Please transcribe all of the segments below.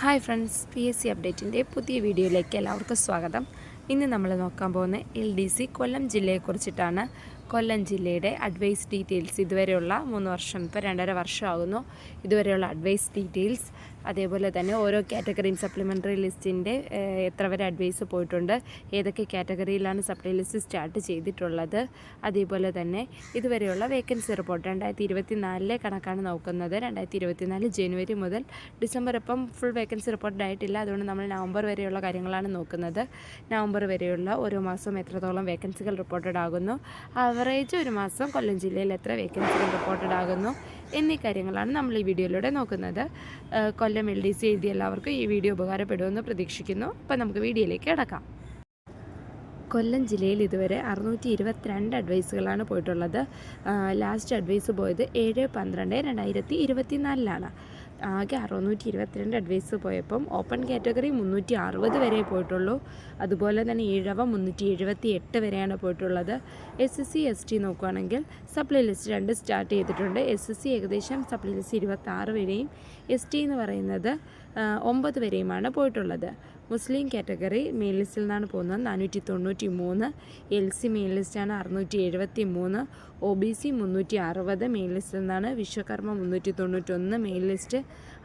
Hi friends P S C അപ്ഡേറ്റിന്റെ പുതിയ വീഡിയോയിലേക്ക് എല്ലാവർക്കും സ്വാഗതം. ഇന്ന് നമ്മൾ നോക്കാൻ പോകുന്ന എൽ ഡി സി കൊല്ലം ജില്ലയെക്കുറിച്ചിട്ടാണ്. കൊല്ലം ജില്ലയുടെ അഡ്വൈസ് ഡീറ്റെയിൽസ് ഇതുവരെയുള്ള മൂന്ന് വർഷം ഇപ്പോൾ രണ്ടര വർഷമാകുന്നു. ഇതുവരെയുള്ള അഡ്വൈസ് ഡീറ്റെയിൽസ് അതേപോലെ തന്നെ ഓരോ കാറ്റഗറിയും സപ്ലിമെന്ററി ലിസ്റ്റിന്റെ എത്ര വരെ അഡ്വൈസ് പോയിട്ടുണ്ട് ഏതൊക്കെ കാറ്റഗറിയിലാണ് സപ്ലൈ ലിസ്റ്റ് സ്റ്റാർട്ട് ചെയ്തിട്ടുള്ളത് അതേപോലെ തന്നെ ഇതുവരെയുള്ള വേക്കൻസി റിപ്പോർട്ട് രണ്ടായിരത്തി ഇരുപത്തി നാലിലെ കണക്കാണ് നോക്കുന്നത്. രണ്ടായിരത്തി ഇരുപത്തി നാല് ജനുവരി മുതൽ ഡിസംബർ ഇപ്പം ഫുൾ വേക്കൻസി റിപ്പോർട്ട് ആയിട്ടില്ല അതുകൊണ്ട് നമ്മൾ നവംബർ വരെയുള്ള കാര്യങ്ങളാണ് നോക്കുന്നത്. നവംബർ വരെയുള്ള ഓരോ മാസവും എത്രത്തോളം വേക്കൻസികൾ റിപ്പോർട്ടഡ് ആകുന്നു. ആവറേജ് ഒരു മാസം കൊല്ലം ജില്ലയിൽ എത്ര വേക്കൻസികൾ റിപ്പോർട്ടഡ് ആകുന്നു എന്നീ കാര്യങ്ങളാണ് നമ്മൾ ഈ വീഡിയോയിലൂടെ നോക്കുന്നത്. കൊല്ലം എൽ ഡി സി എഴുതിയ എല്ലാവർക്കും ഈ വീഡിയോ ഉപകാരപ്പെടുമെന്ന് പ്രതീക്ഷിക്കുന്നു. അപ്പം നമുക്ക് വീഡിയോയിലേക്ക് കിടക്കാം. കൊല്ലം ജില്ലയിൽ ഇതുവരെ അറുന്നൂറ്റി ഇരുപത്തിരണ്ട് അഡ്വൈസുകളാണ് പോയിട്ടുള്ളത് ലാസ്റ്റ് അഡ്വൈസ് പോയത് ഏഴ് പന്ത്രണ്ട് രണ്ടായിരത്തി ഇരുപത്തി നാലിലാണ് ആകെ അറുന്നൂറ്റി ഇരുപത്തിരണ്ട് അഡ്വൈസ് പോയപ്പം ഓപ്പൺ കാറ്റഗറി മുന്നൂറ്റി അറുപത് വരെ പോയിട്ടുള്ളൂ. അതുപോലെ തന്നെ ഇഴവ മുന്നൂറ്റി എഴുപത്തി എട്ട് വരെയാണ് പോയിട്ടുള്ളത്. S S C S T നോക്കുകയാണെങ്കിൽ സപ്ലൈ ലിസ്റ്റ് രണ്ട് സ്റ്റാർട്ട് ചെയ്തിട്ടുണ്ട്. എസ് എസ് സി ഏകദേശം സപ്ലൈ ലിസ്റ്റ് ഇരുപത്തി വരെയും എസ് ടി എന്ന് പറയുന്നത് ഒമ്പത് വരെയുമാണ് പോയിട്ടുള്ളത്. മുസ്ലിം കാറ്റഗറി മെയിൻ ലിസ്റ്റിൽ നിന്നാണ് പോകുന്നത്. നാനൂറ്റി തൊണ്ണൂറ്റി മൂന്ന് എൽ സി മെയിൻ ലിസ്റ്റാണ് അറുന്നൂറ്റി എഴുപത്തി മൂന്ന് ഒ ബി സി മുന്നൂറ്റി അറുപത് മെയിൻ ലിസ്റ്റിൽ നിന്നാണ് വിശ്വകർമ്മ മുന്നൂറ്റി തൊണ്ണൂറ്റൊന്ന് മെയിൻ ലിസ്റ്റ്.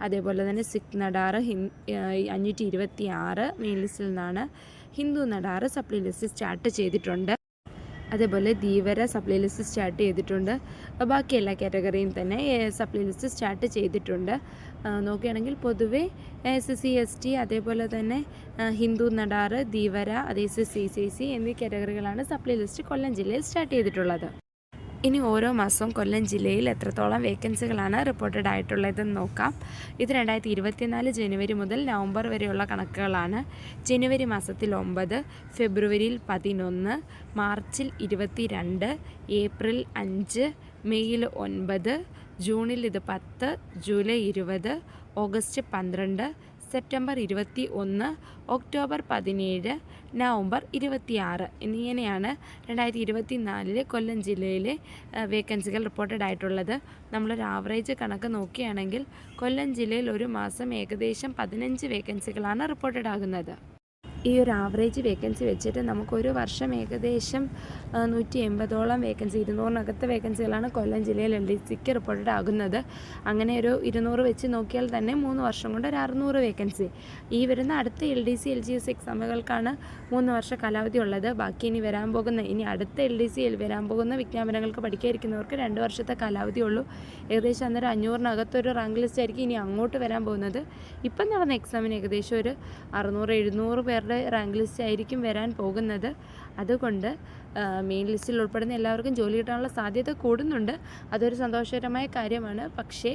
അതേപോലെ തന്നെ സിഖ് നടാറ് ഹിൻ അഞ്ഞൂറ്റി ഇരുപത്തി ആറ് മെയിൻ ലിസ്റ്റിൽ നിന്നാണ് Hindu Nadar supply list start ചെയ്തിട്ടുണ്ട്. അതേപോലെ ധീവര സപ്ലൈ ലിസ്റ്റ് സ്റ്റാർട്ട് ചെയ്തിട്ടുണ്ട്. ബാക്കി എല്ലാ കാറ്റഗറിയും തന്നെ സപ്ലൈ ലിസ്റ്റ് സ്റ്റാർട്ട് ചെയ്തിട്ടുണ്ട്. നോക്കുകയാണെങ്കിൽ പൊതുവേ എസ് സി എസ് ടി അതേപോലെ തന്നെ ഹിന്ദു നടാറ് ധീവര അതേ സി സി സി എന്നീ കാറ്റഗറികളാണ് സപ്ലൈ ലിസ്റ്റ് കൊല്ലം ജില്ലയിൽ സ്റ്റാർട്ട് ചെയ്തിട്ടുള്ളത്. ഇനി ഓരോ മാസവും കൊല്ലം ജില്ലയിൽ എത്രത്തോളം വേക്കൻസികളാണ് റിപ്പോർട്ടഡ് ആയിട്ടുള്ളതെന്ന് നോക്കാം. ഇത് രണ്ടായിരത്തി ഇരുപത്തിനാല് ജനുവരി മുതൽ നവംബർ വരെയുള്ള കണക്കുകളാണ്. ജനുവരി മാസത്തിൽ ഒമ്പത് ഫെബ്രുവരിയിൽ പതിനൊന്ന് മാർച്ചിൽ ഇരുപത്തി രണ്ട് ഏപ്രിൽ അഞ്ച് മെയ്യിൽ ഒൻപത് ജൂണിൽ ഇത് പത്ത് ജൂലൈ ഇരുപത് ഓഗസ്റ്റ് പന്ത്രണ്ട് സെപ്റ്റംബർ ഇരുപത്തി ഒന്ന് ഒക്ടോബർ പതിനേഴ് നവംബർ ഇരുപത്തിയാറ് എന്നിങ്ങനെയാണ് രണ്ടായിരത്തി ഇരുപത്തി നാലിലെ കൊല്ലം ജില്ലയിലെ വേക്കൻസികൾ റിപ്പോർട്ടഡ് ആയിട്ടുള്ളത്. നമ്മളൊരു ആവറേജ് കണക്ക് നോക്കുകയാണെങ്കിൽ കൊല്ലം ജില്ലയിൽ ഒരു മാസം ഏകദേശം പതിനഞ്ച് വേക്കൻസികളാണ് റിപ്പോർട്ടഡ് ആകുന്നത്. ഈ ഒരു ആവറേജ് വേക്കൻസി വെച്ചിട്ട് നമുക്കൊരു വർഷം ഏകദേശം നൂറ്റി എൺപതോളം വേക്കൻസി ഇരുന്നൂറിനകത്ത് വേക്കൻസികളാണ് കൊല്ലം ജില്ലയിൽ എൽ ഡി സിക്ക് റിപ്പോർട്ടഡ് ആകുന്നത്. അങ്ങനെ ഒരു ഇരുന്നൂറ് വെച്ച് നോക്കിയാൽ തന്നെ മൂന്ന് വർഷം കൊണ്ട് ഒരു അറുന്നൂറ് വേക്കൻസി ഈ വരുന്ന അടുത്ത L D C L G S എക്സാമുകൾക്കാണ് മൂന്ന് വർഷ കാലാവധി ഉള്ളത്. ബാക്കി ഇനി വരാൻ പോകുന്ന ഇനി അടുത്ത എൽ ഡി സി വരാൻ പോകുന്ന വിജ്ഞാപനങ്ങൾക്ക് പഠിക്കാതിരിക്കുന്നവർക്ക് രണ്ട് വർഷത്തെ കാലാവധി ഉള്ളൂ. ഏകദേശം അന്നേരം അഞ്ഞൂറിനകത്തൊരു റാങ്ക് ലിസ്റ്റ് ആയിരിക്കും ഇനി അങ്ങോട്ട് വരാൻ പോകുന്നത്. ഇപ്പം നടന്ന എക്സാമിന് ഏകദേശം ഒരു അറുന്നൂറ് എഴുന്നൂറ് പേരുടെ റാങ്ക് ലിസ്റ്റ് ആയിരിക്കും വരാൻ പോകുന്നത്. അതുകൊണ്ട് മെയിൻ ലിസ്റ്റിൽ ഉൾപ്പെടുന്ന എല്ലാവർക്കും ജോലി കിട്ടാനുള്ള സാധ്യത കൂടുന്നുണ്ട്. അതൊരു സന്തോഷകരമായ കാര്യമാണ്. പക്ഷേ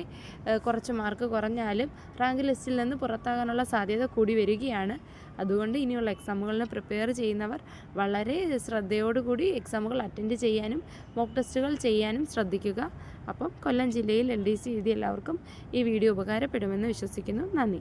കുറച്ച് മാർക്ക് കുറഞ്ഞാലും റാങ്ക് ലിസ്റ്റിൽ നിന്ന് പുറത്താകാനുള്ള സാധ്യത കൂടി വരികയാണ്. അതുകൊണ്ട് ഇനിയുള്ള എക്സാമുകളിന് പ്രിപ്പയർ ചെയ്യുന്നവർ വളരെ ശ്രദ്ധയോടുകൂടി എക്സാമുകൾ അറ്റൻഡ് ചെയ്യാനും മോക്ക് ടെസ്റ്റുകൾ ചെയ്യാനും ശ്രദ്ധിക്കുക. അപ്പം കൊല്ലം ജില്ലയിൽ എൽ ഡി സി എഴുതിയ എല്ലാവർക്കും ഈ വീഡിയോ ഉപകാരപ്പെടുമെന്ന് വിശ്വസിക്കുന്നു. നന്ദി.